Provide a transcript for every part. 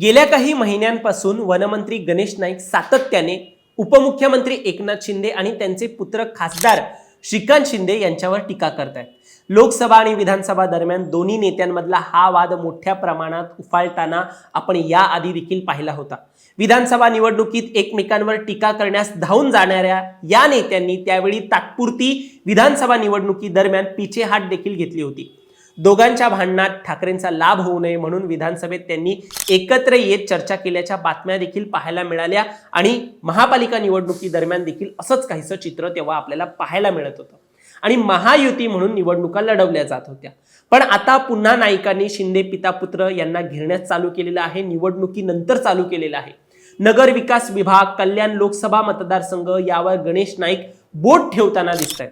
गेल्या काही महिन्यांपासून वनमंत्री गणेश नाईक सातत्याने उपमुख्यमंत्री एकनाथ शिंदे आणि त्यांचे पुत्र खासदार श्रीकांत शिंदे यांच्यावर टीका करत आहेत लोकसभा आणि विधानसभा दरम्यान दोन्ही नेत्यांमधला हा वाद मोठ्या प्रमाणात उफाळताना आपण याआधी देखील पाहिला होता. विधानसभा निवडणुकीत एकमेकांवर टीका करण्यास धावून जाणाऱ्या या नेत्यांनी त्यावेळी तात्पुरती विधानसभा निवडणुकी दरम्यान पिछेहाट देखील घेतली होती. दोघांच्या भांडणात ठाकरेंचा लाभ होऊ नये म्हणून विधानसभेत त्यांनी एकत्र येत चर्चा केल्याच्या बातम्या देखील पाहायला मिळाल्या आणि महापालिका निवडणुकी दरम्यान देखील असंच काहीसं चित्र तेव्हा आपल्याला पाहायला मिळत होतं. आणि महायुती म्हणून निवडणुका लढवल्या जात होत्या. पण आता पुन्हा नाईकांनी शिंदे पिता पुत्र यांना घेरण्यास चालू केलेलं आहे निवडणुकीनंतर चालू केलेलं आहे. नगर विकास विभाग कल्याण लोकसभा मतदारसंघ यावर गणेश नाईक बोट ठेवताना दिसत आहेत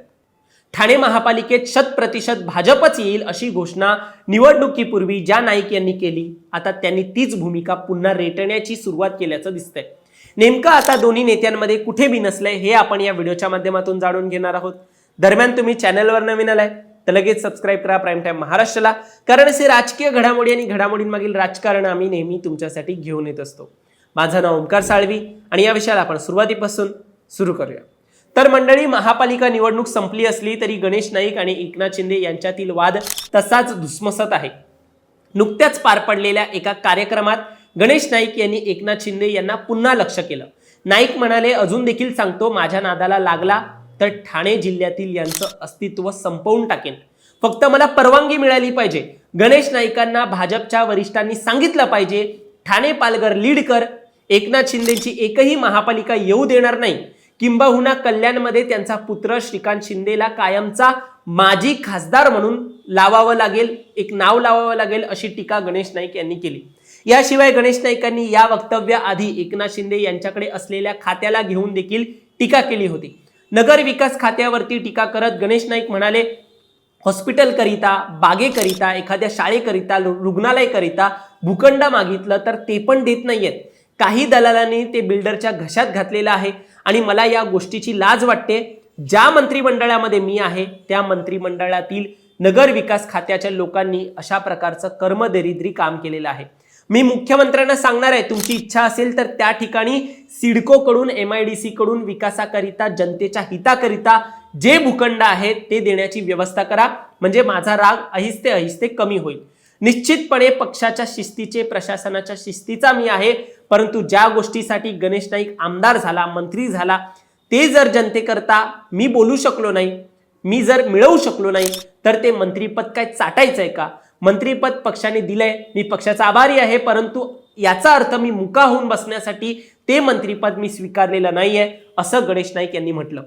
ठाणे महापालिकेत शत प्रतिशत भाजपच येईल अशी घोषणा निवडणुकीपूर्वी ज्या नाईक यांनी केली आता त्यांनी तीच भूमिका पुन्हा रेटण्याची सुरुवात केल्याचं दिसतंय. नेमकं आता दोन्ही नेत्यांमध्ये कुठे बी नसलंय हे आपण या व्हिडिओच्या माध्यमातून जाणून घेणार आहोत. दरम्यान तुम्ही चॅनलवर नवीन आलाय तर लगेच सबस्क्राईब करा प्राईम टाईम महाराष्ट्राला कारण असे राजकीय घडामोडी आणि घडामोडींमागील राजकारण आम्ही नेहमी तुमच्यासाठी घेऊन येत असतो. माझं नाव ओंकार साळवी आणि या विषयाला आपण सुरुवातीपासून सुरू करूया. तर मंडळी महापालिका निवडणूक संपली असली तरी गणेश नाईक आणि एकनाथ शिंदे यांच्यातील वाद तसाच धुसमसत आहे. नुकत्याच पार पडलेल्या एका कार्यक्रमात गणेश नाईक यांनी एकनाथ शिंदे यांना पुन्हा लक्ष केलं. नाईक म्हणाले अजून देखील सांगतो माझ्या नादाला लागला तर ठाणे जिल्ह्यातील यांचं अस्तित्व संपवून टाकेन. फक्त मला परवानगी मिळाली पाहिजे. गणेश नाईकांना भाजपच्या वरिष्ठांनी सांगितलं पाहिजे ठाणे पालघर लीड कर. एकनाथ शिंदेची एकही महापालिका येऊ देणार नाही. किंबहुना कल्याणमध्ये त्यांचा पुत्र श्रीकांत शिंदेला कायमचा माजी खासदार म्हणून लावावं लागेल एक नाव लावावं लागेल अशी टीका गणेश नाईक यांनी केली. याशिवाय गणेश नाईकांनी या वक्तव्याआधी एकनाथ शिंदे यांच्याकडे असलेल्या खात्याला घेऊन देखील टीका केली होती. नगर विकास खात्यावरती टीका करत गणेश नाईक म्हणाले हॉस्पिटलकरिता बागेकरिता एखाद्या शाळेकरिता रु- रुग्णालयकरिता भूखंड मागितलं तर ते पण देत नाहीयेत. काही दलालांनी ते बिल्डरच्या घशात घातलेलं आहे. आणि मला या गोष्टीची लाज वाटते. ज्या मंत्रिमंडळामध्ये मी आहे त्या मंत्रिमंडळातील नगर विकास खात्याच्या लोकांनी अशा प्रकारचं कर्मदरिद्री काम केलेलं आहे. मी मुख्यमंत्र्यांना सांगणार आहे तुमची इच्छा असेल तर त्या ठिकाणी सिडकोकडून एम आय डी सी कडून विकासाकरिता जनतेच्या हिताकरिता जे भूखंड आहेत ते देण्याची व्यवस्था करा. म्हणजे माझा राग अहिस्ते अहिस्ते कमी होईल. निश्चितपणे पक्षाच्या शिस्तीचे प्रशासनाच्या शिस्तीचा मी आहे. परंतु ज्या गोष्टीसाठी गणेश नाईक आमदार झाला मंत्री झाला ते जर जनतेकरता मी बोलू शकलो नाही मी जर मिळवू शकलो नाही तर ते मंत्रीपद काय चाटायचं आहे का? मंत्रीपद पक्षाने दिलंय मी पक्षाचा आभारी आहे परंतु याचा अर्थ मी मुका होऊन बसण्यासाठी ते मंत्रीपद मी स्वीकारलेलं नाहीये असं गणेश नाईक यांनी म्हटलं.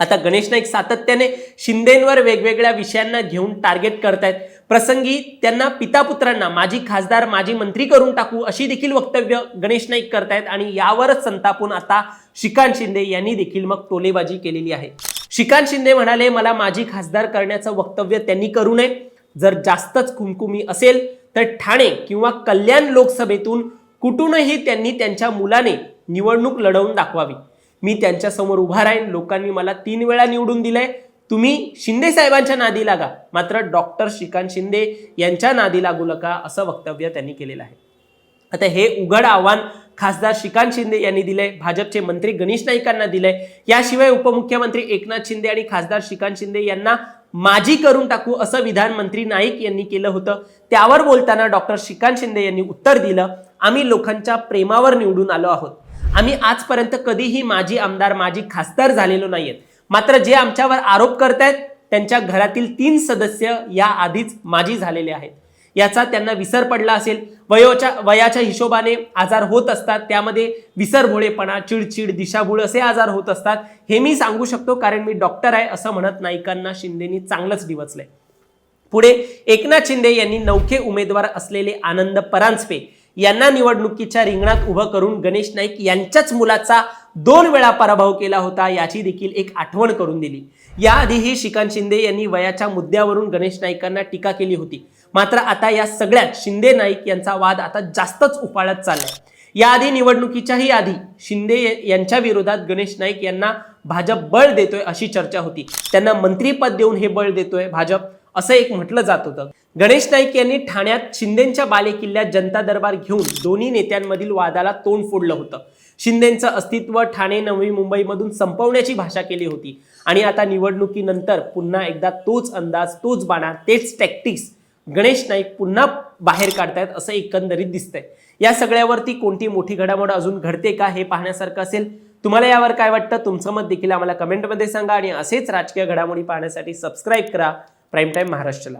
आता गणेश नाईक सातत्याने शिंदेंवर वेगवेगळ्या विषयांना घेऊन टार्गेट करतायत. प्रसंगी त्यांना पिता पुत्रांना माजी खासदार माजी मंत्री करून टाकू अशी देखील वक्तव्य गणेश नाईक करतायत आणि यावरच संतापून आता श्रीकांत शिंदे यांनी देखील मग टोलेबाजी केलेली आहे. श्रीकांत शिंदे म्हणाले मला माजी खासदार करण्याचं वक्तव्य त्यांनी करू नये. जर जास्तच कुमकुमी असेल तर ठाणे किंवा कल्याण लोकसभेतून कुठूनही त्यांनी त्यांच्या मुलाने निवडणूक लढवून दाखवावी. मी त्यांच्यासमोर उभा राहीन. लोकांनी मला तीन वेळा निवडून दिलंय. तुम्ही शिंदे साहेबांच्या नादी लागा. मात्र डॉक्टर श्रीकांत शिंदे यांच्या नादी लागू नका असं वक्तव्य त्यांनी केलेलं आहे. आता हे उघड आव्हान खासदार श्रीकांत शिंदे यांनी दिलंय भाजपचे मंत्री गणेश नाईकांना दिले याशिवाय उपमुख्यमंत्री एकनाथ शिंदे आणि खासदार श्रीकांत शिंदे यांना माजी करून टाकू असं विधान मंत्री नाईक यांनी केलं होतं. त्यावर बोलताना डॉक्टर श्रीकांत शिंदे यांनी उत्तर दिलं आम्ही लोकांच्या प्रेमावर निवडून आलो आहोत. आम्ही आजपर्यंत कधीही माजी आमदार माजी खासदार झालेलो नाहीयेत. मात्र जे आमच्यावर आरोप करतायत त्यांच्या घरातील तीन सदस्य या आधीच माजी झालेले आहेत. याचा त्यांना विसर पडला असेल. वयोच्या वयाच्या हिशोबाने आजार होत असतात. त्यामध्ये विसरभोळेपणा चिडचिड दिशाभूळ असे आजार होत असतात. हे मी सांगू शकतो कारण मी डॉक्टर आहे असं म्हणत नाईकांना शिंदेनी चांगलंच डिवचलंय. पुढे एकनाथ शिंदे यांनी नौखे उमेदवार असलेले आनंद परांजपे यांना निवडणुकीच्या रिंगणात उभं करून गणेश नाईक यांच्याच मुलाचा दोन वेळा पराभव केला होता याची देखील एक आठवण करून दिली. याआधीही श्रीकांत शिंदे यांनी वयाच्या मुद्द्यावरून गणेश नाईकांना टीका केली होती. मात्र आता या सगळ्यात शिंदे नाईक यांचा वाद आता जास्तच उफाळत चालला याआधी निवडणुकीच्याही आधी शिंदे यांच्या विरोधात गणेश नाईक यांना भाजप बळ देतोय अशी चर्चा होती. त्यांना मंत्रीपद देऊन हे बळ देतोय भाजप. असं एक म्हटलं जात होतं. गणेश नाईक यांनी ठाण्यात शिंदेच्या बालेकिल्ल्यात जनता दरबार घेऊन दोन्ही नेत्यांमधील वादाला तोंड फोडलं होतं. शिंदेचं अस्तित्व ठाणे नवी मुंबईमधून संपवण्याची भाषा केली होती. आणि आता निवडणुकीनंतर पुन्हा एकदा तोच अंदाज तोच बाणा तेच टॅक्टिक्स गणेश नाईक पुन्हा बाहेर काढतायत असं एकंदरीत दिसतंय. या सगळ्यावरती कोणती मोठी घडामोड अजून घडते का हे पाहण्यासारखं असेल तुम्हाला यावर काय वाटतं? तुमचं मत देखील आम्हाला कमेंटमध्ये सांगा आणि असेच राजकीय घडामोडी पाहण्यासाठी सबस्क्राईब करा. प्राईम टाईम महाराष्ट्राला.